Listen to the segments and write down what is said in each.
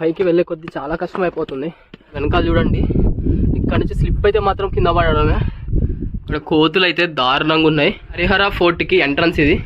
పైకి వెళ్ళే కొద్దీ చాలా కష్టం అయిపోతుంది వెనకాల చూడండి. ఇక్కడ నుంచి స్లిప్ అయితే మాత్రం కింద పడడమే. ఇక్కడ కోతులు అయితే దారుణంగా ఉన్నాయి. హరిహర ఫోర్ట్కి ఎంట్రన్స్ ఇది.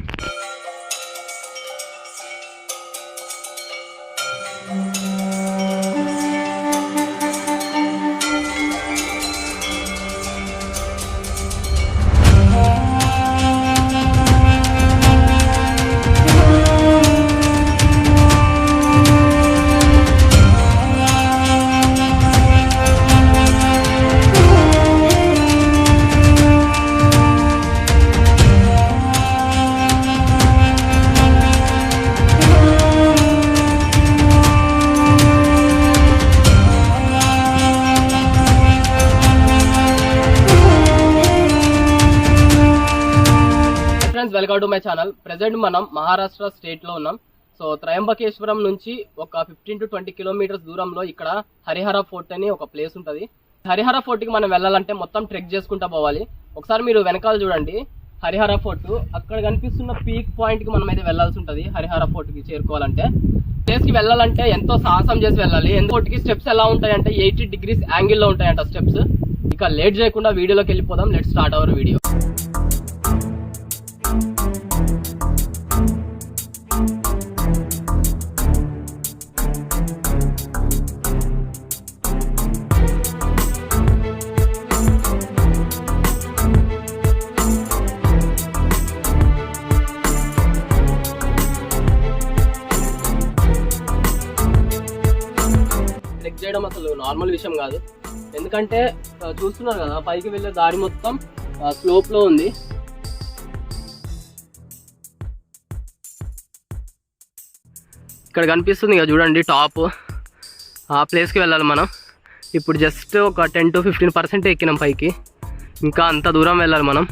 Welcome to my channel. Present మనం మహారాష్ట్ర స్టేట్లో ఉన్నాం. సో త్రయంబకేశ్వరం నుంచి ఒక ఫిఫ్టీన్ టు ట్వంటీ కిలోమీటర్స్ దూరంలో ఇక్కడ హరిహర ఫోర్ట్ అని ఒక ప్లేస్ ఉంటుంది. హరిహర ఫోర్ట్కి మనం వెళ్ళాలంటే మొత్తం ట్రెక్ చేసుకుంటా పోవాలి. ఒకసారి మీరు వెనకాల చూడండి. హరిహర ఫోర్ట్ అక్కడ కనిపిస్తున్న పీక్ పాయింట్కి మనం అయితే వెళ్ళాల్సి ఉంటుంది హరిహర ఫోర్ట్కి చేరుకోవాలంటే. ప్లేస్కి వెళ్ళాలంటే ఎంతో సాహసం చేసి వెళ్ళాలి. ఫోర్ట్ స్టెప్స్ ఎలా ఉంటాయంటే ఎయిటీ డిగ్రీస్ యాంగిల్లో ఉంటాయంట స్టెప్స్. ఇక లేట్ చేయకుండా వీడియోలోకి వెళ్ళిపోదాం. లెట్ స్టార్ట్ అవర్ వీడియో అసలు నార్మల్ విషయం కాదు. ఎందుకంటే చూస్తున్నారు కదా పైకి వెళ్ళే దారి మొత్తం స్లోప్లో ఉంది. ఇక్కడ కనిపిస్తుంది కదా చూడండి టాప్. ఆ ప్లేస్కి వెళ్ళాలి మనం. ఇప్పుడు జస్ట్ ఒక టెన్ టు ఫిఫ్టీన్ పర్సెంట్ ఎక్కినాం పైకి. ఇంకా అంత దూరం వెళ్ళాలి మనం.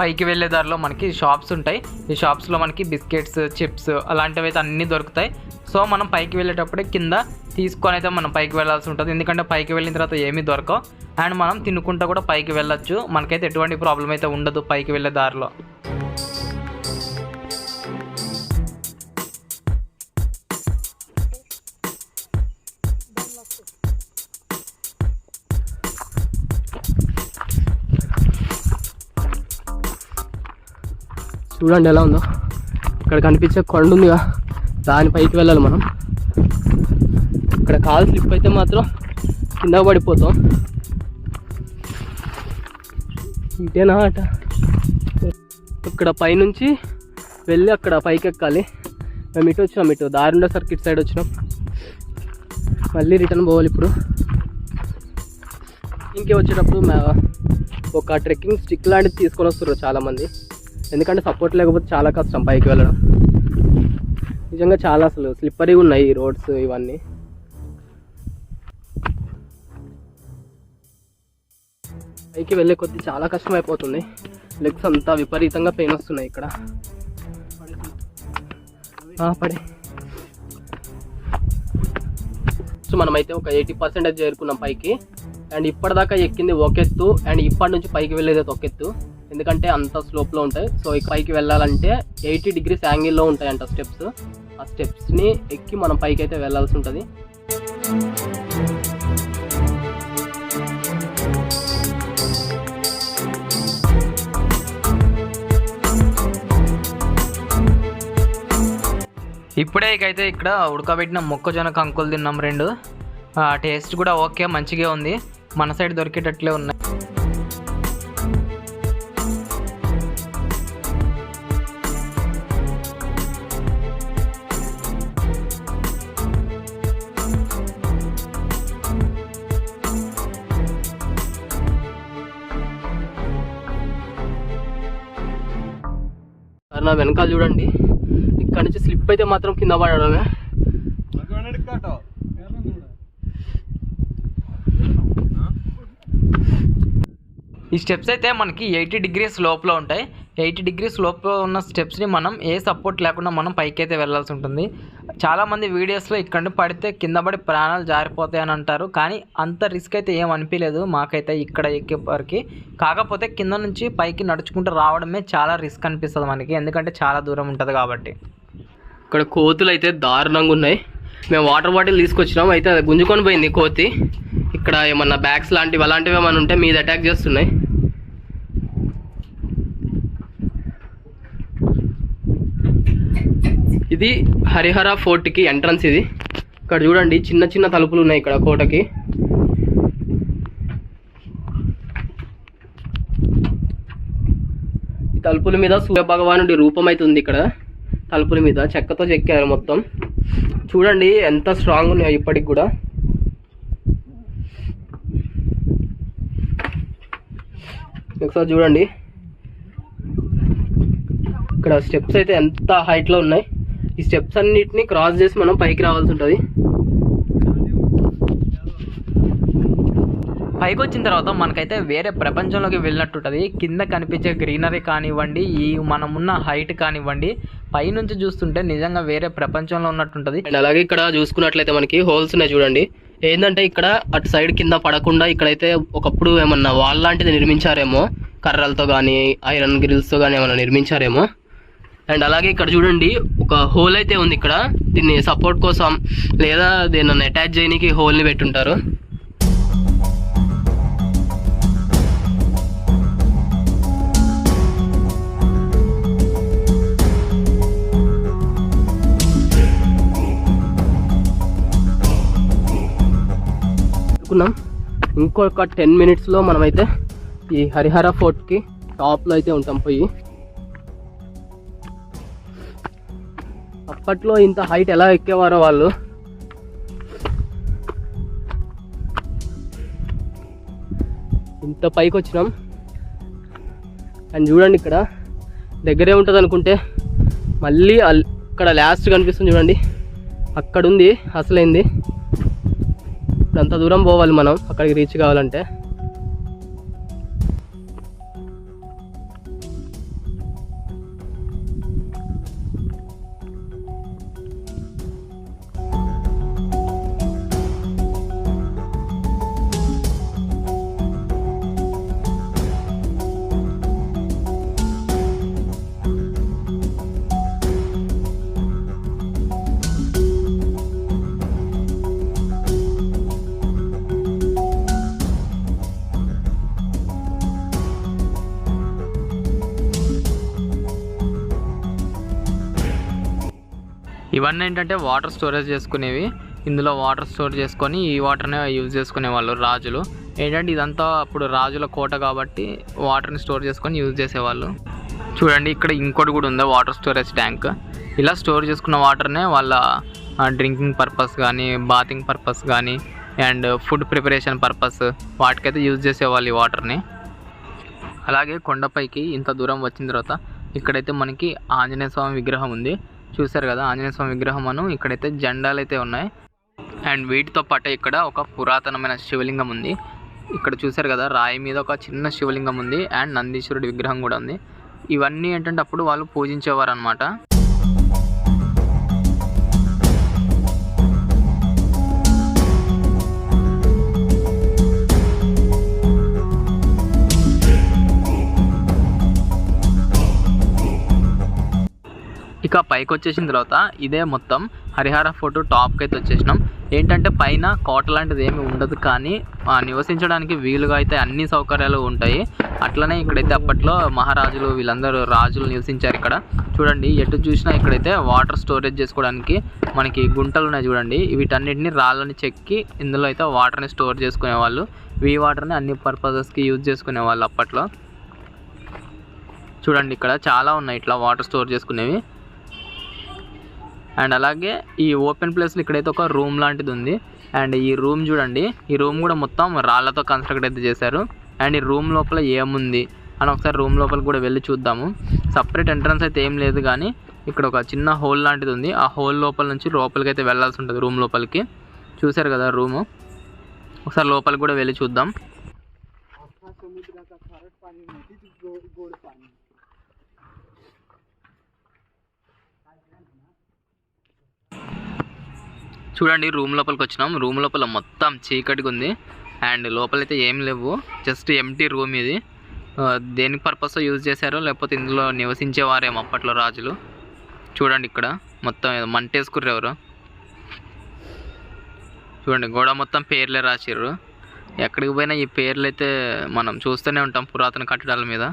పైకి వెళ్ళే దారిలో మనకి షాప్స్ ఉంటాయి. ఈ షాప్స్లో మనకి బిస్కెట్స్ చిప్స్ అలాంటివి అయితే అన్నీ దొరుకుతాయి. సో మనం పైకి వెళ్ళేటప్పుడే కింద తీసుకొని అయితే మనం పైకి వెళ్ళాల్సి ఉంటుంది. ఎందుకంటే పైకి వెళ్ళిన తర్వాత ఏమీ దొరకవు. అండ్ మనం తినుకుంటా కూడా పైకి వెళ్ళొచ్చు. మనకైతే ఎటువంటి ప్రాబ్లం అయితే ఉండదు పైకి వెళ్ళే దారిలో. చూడండి ఎలా ఉందో. ఇక్కడ కనిపించే కొండ ఉందిగా దాని పైకి వెళ్ళాలి మనం. ఇక్కడ కాలు స్లిప్ అయితే మాత్రం కింద పడిపోతాం. ఇటేనా అట? ఇక్కడ పైనుంచి వెళ్ళి అక్కడ పైకి ఎక్కాలి. మేము ఇటు వచ్చినాం ఇటు దారుండ సర్కిట్ సైడ్ వచ్చినాం. మళ్ళీ రిటర్న్ పోవాలి ఇప్పుడు. ఇంకే వచ్చేటప్పుడు మా- ఒక ట్రెక్కింగ్ స్టిక్ లాంటిది తీసుకొని వస్తారు చాలామంది. ఎందుకంటే సపోర్ట్ లేకపోతే చాలా కష్టం పైకి వెళ్ళడం. నిజంగా చాలా అసలు స్లిప్పరీగా ఉన్నాయి ఈ రోడ్స్ ఇవన్నీ. పైకి వెళ్ళే కొద్దీ చాలా కష్టం అయిపోతుంది. లెగ్స్ అంతా విపరీతంగా పెయిన్ వస్తున్నాయి ఇక్కడ. పడే. సో మనమైతే ఒక ఎయిటీ పర్సెంటేజ్ చేరుకున్నాం పైకి. అండ్ ఇప్పటిదాకా ఎక్కింది ఒక ఎత్తు అండ్ ఇప్పటి నుంచి పైకి వెళ్ళేది ఒక ఎత్తు ఎందుకంటే అంత స్లోప్లో ఉంటాయి. సో ఇక పైకి వెళ్ళాలంటే ఎయిటీ డిగ్రీస్ యాంగిల్లో ఉంటాయంట స్టెప్స్. ఆ స్టెప్స్ని ఎక్కి మనం పైకి అయితే వెళ్ళాల్సి ఉంటుంది. ఇప్పుడే ఇకైతే ఇక్కడ ఉడకబెట్టిన మొక్కజొన్న కంకులు తిన్నాం రెండు. ఆ, టేస్ట్ కూడా ఓకే మంచిగా ఉంది. మన సైడ్ దొరికేటట్లే ఉన్నాయి. నా వెనకాల చూడండి. ఇక్కడ నుంచి స్లిప్ అయితే మాత్రం కింద పడడమే. ఈ స్టెప్స్ అయితే మనకి ఎయిటీ డిగ్రీస్ లోపల ఉంటాయి. ఎయిటీ డిగ్రీస్ లోపల ఉన్న స్టెప్స్ని మనం ఏ సపోర్ట్ లేకుండా మనం పైకి అయితే వెళ్ళాల్సి ఉంటుంది. చాలామంది వీడియోస్లో ఇక్కడ పడితే కింద పడి ప్రాణాలు జారిపోతాయి అని అంటారు. కానీ అంత రిస్క్ అయితే ఏం అనిపించలేదు మాకైతే ఇక్కడ ఎక్కేవారికి కాకపోతే కింద నుంచి పైకి నడుచుకుంటూ రావడమే చాలా రిస్క్ అనిపిస్తుంది మనకి. ఎందుకంటే చాలా దూరం ఉంటుంది కాబట్టి. ఇక్కడ కోతులు అయితే దారుణంగా ఉన్నాయి. మేము వాటర్ బాటిల్ తీసుకొచ్చినాం. అయితే అది గుంజుకొని పోయింది కోతి. ఇక్కడ ఏమన్నా బ్యాగ్స్ లాంటివి అలాంటివి ఏమైనా ఉంటే మీద అటాక్ చేస్తున్నాయి. ఇది హరిహర ఫోర్ట్కి ఎంట్రన్స్ ఇది. ఇక్కడ చూడండి చిన్న చిన్న తలుపులు ఉన్నాయి ఇక్కడ కోటకి. ఈ తలుపుల మీద సూర్యభగవానుడి రూపం అయితే ఉంది ఇక్కడ. తలుపుల మీద చెక్కతో చెక్కారు మొత్తం. చూడండి ఎంత స్ట్రాంగ్ ఉన్నాయో ఇప్పటికి కూడా. ఒకసారి చూడండి. ఇక్కడ స్టెప్స్ అయితే ఎంత హైట్లో ఉన్నాయి. ఈ స్టెప్స్ అన్నిటిని క్రాస్ చేసి మనం పైకి రావాల్సి ఉంటుంది. పైకి వచ్చిన తర్వాత మనకైతే వేరే ప్రపంచంలోకి వెళ్ళినట్టుంటుంది కింద కనిపించే గ్రీనరీ కానివ్వండి ఈ మనమున్న హైట్ కానివ్వండి పైనుంచి చూస్తుంటే నిజంగా వేరే ప్రపంచంలో ఉన్నట్టుంటుంది అండ్ అలాగే ఇక్కడ చూసుకున్నట్లయితే మనకి హోల్స్ ఉన్నాయి చూడండి. ఏంటంటే ఇక్కడ అటు సైడ్ కింద పడకుండా ఇక్కడైతే ఒకప్పుడు ఏమన్నా వాల్ లాంటిది నిర్మించారేమో కర్రలతో కానీ ఐరన్ గ్రిల్స్తో కానీ ఏమన్నా నిర్మించారేమో. అండ్ అలాగే ఇక్కడ చూడండి ఒక హోల్ అయితే ఉంది ఇక్కడ. దీన్ని సపోర్ట్ కోసం లేదా దీన్ని అటాచ్ చేయడానికి హోల్ని పెట్టుంటారు. అనుకున్నాం. ఇంకొక టెన్ మినిట్స్లో మనమైతే ఈ హరిహర ఫోర్ట్కి టాప్లో అయితే ఉంటాం పోయి. అప్పట్లో ఇంత హైట్ ఎలా ఎక్కేవారో వాళ్ళు? ఇంత పైకి వచ్చినాం. అండ్ చూడండి ఇక్కడ దగ్గరే ఉంటుంది అనుకుంటే మళ్ళీ ఇక్కడ లాస్ట్ కనిపిస్తుంది చూడండి. అక్కడ ఉంది అసలైంది. ఇప్పుడు అంత దూరం పోవాలి మనం అక్కడికి రీచ్ కావాలంటే. ఇవన్నీ ఏంటంటే వాటర్ స్టోరేజ్ చేసుకునేవి. ఇందులో వాటర్ స్టోర్ చేసుకొని ఈ వాటర్నే యూజ్ చేసుకునే వాళ్ళు రాజులు. ఏంటంటే ఇదంతా అప్పుడు రాజుల కోట కాబట్టి వాటర్ని స్టోర్ చేసుకొని యూజ్ చేసేవాళ్ళు. చూడండి ఇక్కడ ఇంకోటి కూడా ఉంది? వాటర్ స్టోరేజ్ ట్యాంక్ ఇలా స్టోర్ చేసుకున్న వాటర్నే వాళ్ళ డ్రింకింగ్ పర్పస్ కానీ బాతింగ్ పర్పస్ కానీ అండ్ ఫుడ్ ప్రిపరేషన్ పర్పస్ వాటికైతే యూజ్ చేసేవాళ్ళు ఈ వాటర్ని అలాగే కొండపైకి ఇంత దూరం వచ్చిన తర్వాత ఇక్కడైతే మనకి ఆంజనేయ స్వామి విగ్రహం ఉంది. చూశారు కదా ఆంజనేయ స్వామి విగ్రహం అను. ఇక్కడైతే జెండాలు అయితే ఉన్నాయి. అండ్ వీటితో పాటు ఇక్కడ ఒక పురాతనమైన శివలింగం ఉంది. ఇక్కడ చూశారు కదా రాయి మీద ఒక చిన్న శివలింగం ఉంది. అండ్ నందీశ్వరుడి విగ్రహం కూడా ఉంది. ఇవన్నీ ఏంటంటే అప్పుడు వాళ్ళు పూజించేవారు అనమాట ఇక పైకి వచ్చేసిన తర్వాత ఇదే మొత్తం హరిహర ఫోటో టాప్కి అయితే వచ్చేసినాం. ఏంటంటే పైన కోట లాంటిది ఏమి ఉండదు కానీ ఆ, నివసించడానికి వీలుగా అయితే అన్ని సౌకర్యాలు ఉంటాయి. అట్లనే ఇక్కడైతే అప్పట్లో మహారాజులు వీళ్ళందరూ రాజులు నివసించారు ఇక్కడ. చూడండి ఎటు చూసినా ఇక్కడైతే వాటర్ స్టోరేజ్ చేసుకోవడానికి మనకి గుంటలు ఉన్నాయి చూడండి. వీటన్నిటిని రాళ్ళని చెక్కి ఇందులో అయితే వాటర్ని స్టోర్ చేసుకునేవాళ్ళు. వీ వాటర్ని అన్ని పర్పసెస్కి యూజ్ చేసుకునేవాళ్ళు అప్పట్లో. చూడండి ఇక్కడ చాలా ఉన్నాయి ఇట్లా వాటర్ స్టోర్ చేసుకునేవి. అండ్ అలాగే ఈ ఓపెన్ ప్లేస్లో ఇక్కడైతే ఒక రూమ్ లాంటిది ఉంది. అండ్ ఈ రూమ్ చూడండి ఈ రూమ్ కూడా మొత్తం రాళ్ళతో కన్స్ట్రక్ట్ అయితే చేశారు. అండ్ ఈ రూమ్ లోపల ఏముంది అని ఒకసారి రూమ్ లోపల కూడా వెళ్ళి చూద్దాము. సపరేట్ ఎంట్రన్స్ అయితే ఏం లేదు కానీ ఇక్కడ ఒక చిన్న హోల్ లాంటిది ఉంది. ఆ హోల్ లోపల నుంచి లోపలికి అయితే వెళ్ళాల్సి ఉంటుంది రూమ్ లోపలికి. చూశారు కదా రూము? ఒకసారి లోపలికి కూడా వెళ్ళి చూద్దాం. చూడండి రూమ్ లోపలికి వచ్చినాం. రూమ్ లోపల మొత్తం చీకటిగా ఉంది. అండ్ లోపలైతే ఏం లేవు. జస్ట్ ఎంటీ రూమ్ ఇది. దేనికి దేని పర్పస్ యూజ్ చేశారో లేకపోతే ఇందులో నివసించేవారేమో అప్పట్లో రాజులు. చూడండి ఇక్కడ మొత్తం మంటేసుకుర్రు ఎవరు. చూడండి గోడ మొత్తం పేర్లే రాసిర్రు. ఎక్కడికి పోయినా ఈ పేర్లు అయితే మనం చూస్తూనే ఉంటాం పురాతన కట్టడాల మీద.